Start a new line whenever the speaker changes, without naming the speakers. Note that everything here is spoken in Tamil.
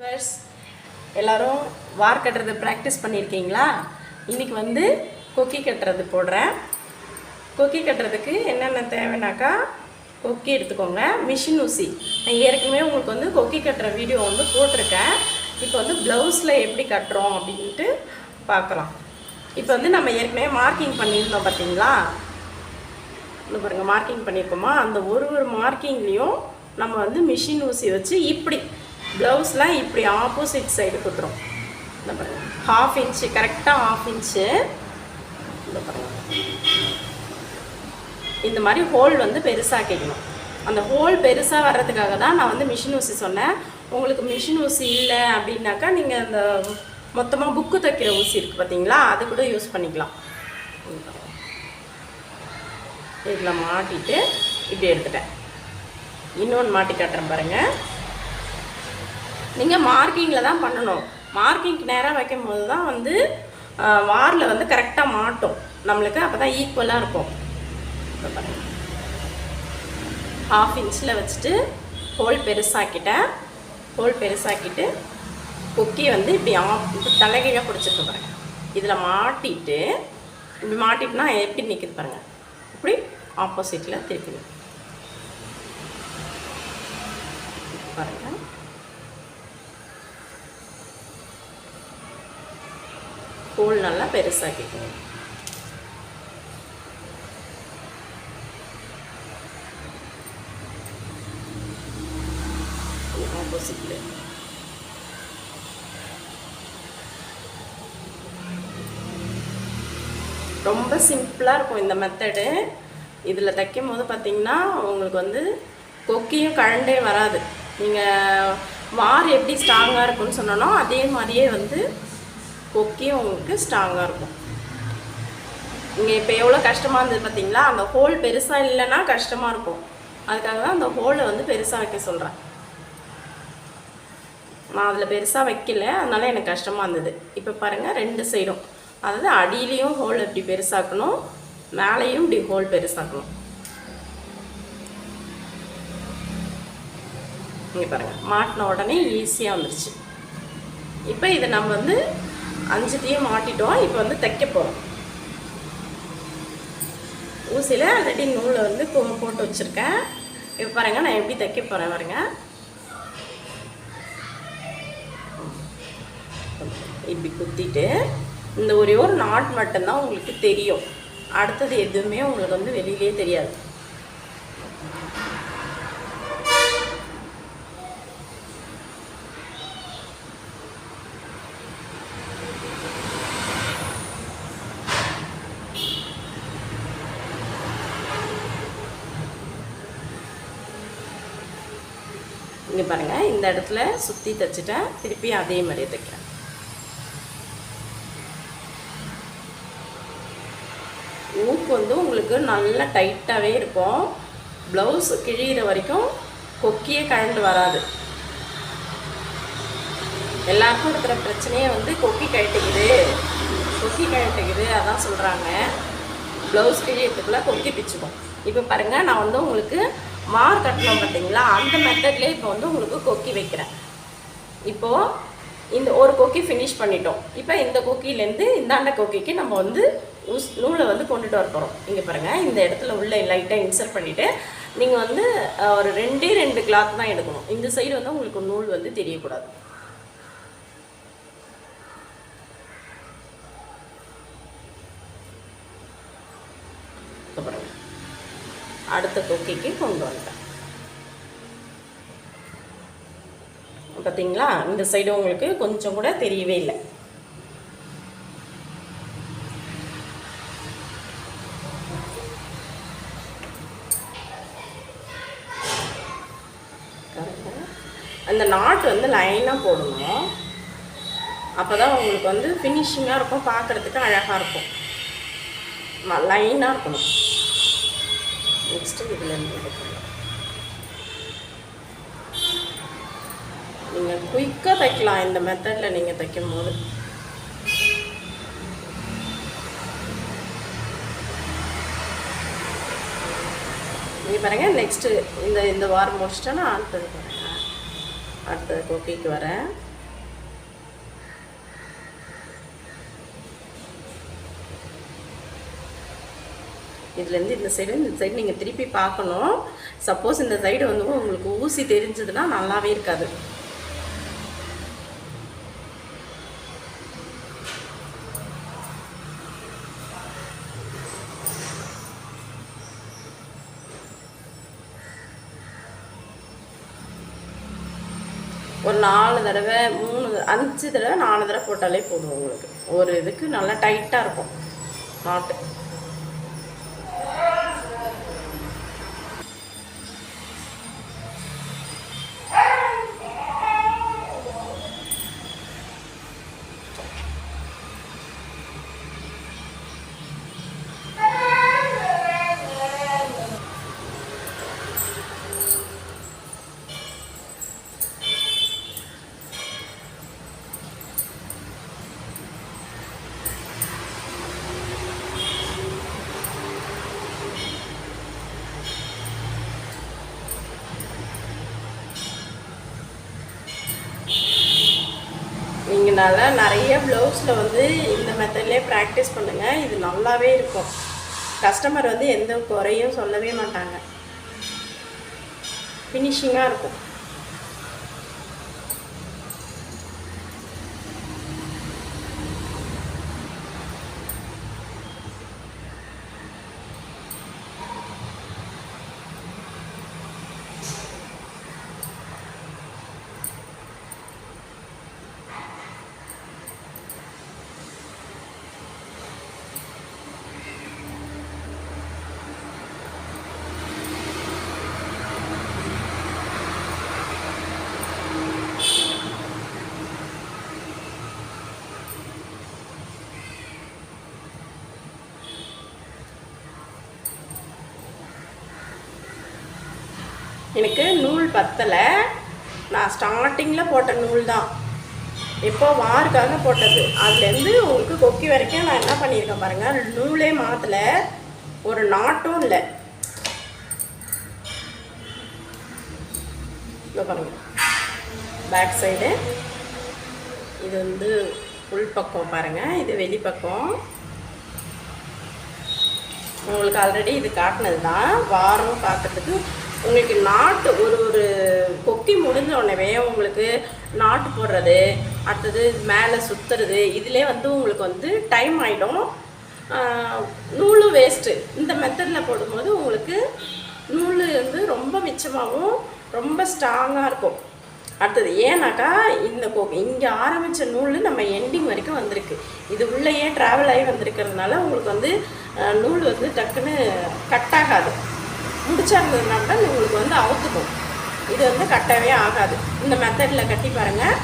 வியூவர்ஸ் எல்லோரும் வார் கட்டுறது ப்ராக்டிஸ் பண்ணியிருக்கீங்களா இன்றைக்கி வந்து கொக்கி கட்டுறது போடுறேன். கொக்கி கட்டுறதுக்கு என்னென்ன தேவைனாக்கா கொக்கி எடுத்துக்கோங்க. மிஷின் ஊசி. நான் ஏற்கனவே உங்களுக்கு வந்து கொக்கி கட்டுற வீடியோ வந்து போட்டிருக்கேன். இப்போ வந்து ப்ளவுஸில் எப்படி கட்டுறோம் அப்படின்ட்டு பார்க்கலாம். இப்போ வந்து நம்ம ஏற்கனவே மார்க்கிங் பண்ணியிருந்தோம் பார்த்தீங்களா? இன்னும் பாருங்கள் மார்க்கிங் பண்ணியிருக்கோமா? அந்த ஒரு ஒரு மார்க்கிங்லேயும் நம்ம வந்து மிஷின் ஊசி வச்சு இப்படி ப்ளவுஸ்லாம் இப்படி ஆப்போசிட் சைடு குத்துறோம் இந்த பாருங்க. ஹாஃப் இன்ச்சு கரெக்டாக ஹாஃப் இன்ச்சு இந்த பாருங்க. இந்த மாதிரி ஹோல் வந்து பெருசாக்கிக்கணும் அந்த ஹோல் பெருசாக வர்றதுக்காக தான் நான் வந்து மிஷின் ஊசி சொன்னேன். உங்களுக்கு மிஷின் ஊசி இல்லை அப்படின்னாக்கா நீங்கள் அந்த மொத்தமாக புக்கு தைக்கிற ஊசி இருக்குது பார்த்தீங்களா அது கூட யூஸ் பண்ணிக்கலாம். இதில் மாட்டிட்டு இப்படி எடுத்துட்டேன். இன்னொன்று மாட்டி காட்டுறேன் பாருங்கள் நீங்கள் மார்க்கிங்கில் தான் பண்ணணும். மார்க்கிங்க்கு நேராக வைக்கும்போது தான் வந்து வாரில் வந்து கரெக்டாக மாட்டும். நம்மளுக்கு அப்போ தான் ஈக்குவலாக இருக்கும். ஹாஃப் இன்ச்சில் வச்சுட்டு ஹோல் பெருசாக்கிட்டேன் ஹோல் பெருசாக்கிட்டு கொக்கி வந்து இப்படி ஆஃப் இப்படி தலைகீழாக பிடிச்சிருக்கு பாருங்கள் இதில் மாட்டிட்டு இப்படி மாட்டிட்டுனா எப்படி நிற்கிது பாருங்க. இப்படி ஆப்போசிட்டில் திருப்பி பாருங்கள் கூழ் நல்லா பெருசாக்கிக்கணும் ஆப்போசிட்ல ரொம்ப சிம்பிளாக இருக்கும் இந்த மெத்தடு இதில் தைக்கும் போது பார்த்தீங்கன்னா உங்களுக்கு வந்து கொக்கியும் கழண்டே வராது. நீங்கள் வார் எப்படி ஸ்ட்ராங்காக இருக்கும்னு சொன்னோன்னா அதே மாதிரியே வந்து கொக்கியும் உங்களுக்கு ஸ்ட்ராங்காக இருக்கும். இங்கே இப்போ எவ்வளோ கஷ்டமாக இருந்தது பார்த்தீங்களா அந்த ஹோல் பெருசாக இல்லைன்னா கஷ்டமாக இருக்கும். அதுக்காக தான் அந்த ஹோலை வந்து பெருசாக வைக்க சொல்கிறேன் நான் அதில் பெருசாக வைக்கல. அதனால எனக்கு கஷ்டமாக இருந்தது. இப்போ பாருங்கள் ரெண்டு சைடும் அதாவது அடியிலையும் ஹோல் இப்படி பெருசாக்கணும். மேலேயும் இப்படி ஹோல் பெருசாக்கணும். இங்கே பாருங்கள் மாட்டின உடனே ஈஸியாக வந்துருச்சு. இப்போ இதை நம்ம வந்து அஞ்சுத்தையும் மாட்டிட்டோம். இப்போ வந்து தைக்க போகிறோம் ஊசியில் ஆல்ரெடி நூலை வந்து போ- போட்டு வச்சுருக்கேன். இப்போ பாருங்கள் நான் எப்படி தைக்க போகிறேன் பாருங்க. இப்படி குத்திட்டு இந்த ஒரே ஒரு நாட் மட்டும்தான் உங்களுக்கு தெரியும். அடுத்தது எதுவுமே உங்களுக்கு வந்து வெளியிலே தெரியாது. இங்கே பாருங்கள் இந்த இடத்துல சுற்றி தைச்சிட்டேன் திருப்பி அதே மாதிரியே தைக்கிறேன். ஊக்கு வந்து உங்களுக்கு நல்லா டைட்டாகவே இருக்கும். ப்ளவுஸ் கிழிகிற வரைக்கும் கொக்கியே கழண்டு வராது. எல்லாருக்கும் இருக்கிற பிரச்சனையே வந்து கொக்கி கழட்டுக்குது. கொக்கி கழட்டுக்குது அதான் சொல்கிறாங்க ப்ளவுஸ் கிழியத்துக்குள்ளே கொக்கி பிச்சுக்கும். இப்போ பாருங்கள் நான் வந்து உங்களுக்கு மார் கட்டணும் பார்த்தீங்களா? அந்த மெத்தட்லேயே இப்போ வந்து உங்களுக்கு கொக்கி வைக்கிறேன். இப்போது இந்த ஒரு கொக்கி ஃபினிஷ் பண்ணிட்டோம். இப்போ இந்த கொக்கிலேருந்து இந்தாண்ட கொக்கிக்கு நம்ம வந்து உஸ் நூலை வந்து கொண்டுட்டு வர போகிறோம் இங்கே பாருங்கள் இந்த இடத்துல உள்ள லைட்டாக இன்சர்ட் பண்ணிவிட்டு நீங்கள் வந்து ஒரு ரெண்டே ரெண்டு கிளாத் தான் எடுக்கணும். இந்த சைடு வந்து உங்களுக்கு நூல் வந்து தெரியக்கூடாது இப்ப பாருங்க அடுத்த கொக்கிக்கு கொண்டு வந்துட்டேன். பார்த்தீங்களா இந்த சைடு உங்களுக்கு கொஞ்சம் கூட தெரியவே இல்லை. அந்த நாட் வந்து லைனாக போடணும் அப்போ தான் உங்களுக்கு வந்து ஃபினிஷிங்காக இருக்கும் பார்க்குறதுக்கு அழகாக இருக்கும். லைனாக இருக்கணும். நெக்ஸ்ட்டு இதில் எடுக்கணும் நீங்கள் குயிக்காக தைக்கலாம் இந்த மெத்தடில் நீங்கள் தைக்கும் போது நீங்கள் பாருங்கள் நெக்ஸ்ட்டு இந்த இந்த வாரம் முடிச்சிட்டேன்னா அடுத்தது பாருங்கள் அடுத்தது கொக்கிக்கு வரேன். இதுலேருந்து இந்த சைடு இந்த சைடு நீங்கள் திருப்பி பார்க்கணும். சப்போஸ் இந்த சைடு வந்து உங்களுக்கு ஊசி தெரிஞ்சதுன்னா நல்லாவே இருக்காது. ஒரு நாலு தடவை மூணு அஞ்சு தடவை நாலு தடவை போட்டாலே போதும் உங்களுக்கு. ஒரு இதுக்கு நல்லா டைட்டாக இருக்கும். நாட்டு அதனால் நிறைய ப்ளவுஸில் வந்து இந்த மெத்தட்லேயே ப்ராக்டிஸ் பண்ணுங்கள் இது நல்லாவே இருக்கும். கஸ்டமர் வந்து எந்த குறையும் சொல்லவே மாட்டாங்க. ஃபினிஷிங்காக இருக்கும். எனக்கு நூல் பத்தலை. நான் ஸ்டார்டிங்கில் போட்ட நூல் தான் எப்போ வாருக்காக போட்டது? அதுலேருந்து உங்களுக்கு கொக்கி வரைக்கும் நான் என்ன பண்ணியிருக்கேன் பாருங்கள் நூலே மாற்றலை ஒரு நாட்டும் இல்லை. இதோ பாருங்கள் பேக் சைடு இது வந்து உள் பக்கம் பாருங்கள் இது வெளிப்பக்கம் உங்களுக்கு ஆல்ரெடி இது காட்டினது தான் வாரம் பார்க்கறதுக்கு உங்களுக்கு நாட்டு ஒரு ஒரு கொக்கி முடிஞ்ச உடனே உங்களுக்கு நாட்டு போடுறது அடுத்தது மேலே சுற்றுறது இதிலே வந்து உங்களுக்கு வந்து டைம் ஆகிடும் நூலும் வேஸ்ட்டு இந்த மெத்தடில் போடும்போது உங்களுக்கு நூல் வந்து ரொம்ப மிச்சமாகவும் ரொம்ப ஸ்ட்ராங்காக இருக்கும். அடுத்தது ஏன்னாக்கா இந்த கோ இங்கே ஆரம்பித்த நூல் நம்ம எண்டிங் வரைக்கும் வந்திருக்கு. இது உள்ளேயே ட்ராவல் ஆகி வந்திருக்கிறதுனால உங்களுக்கு வந்து நூல் வந்து டக்குன்னு கட் ஆகாது. முடிச்சா இருந்ததுனா கூட உங்களுக்கு வந்து அவுத்துக்கும். இது வந்து கட்டவே ஆகாது. இந்த மெத்தடில் கட்டி பாருங்கள்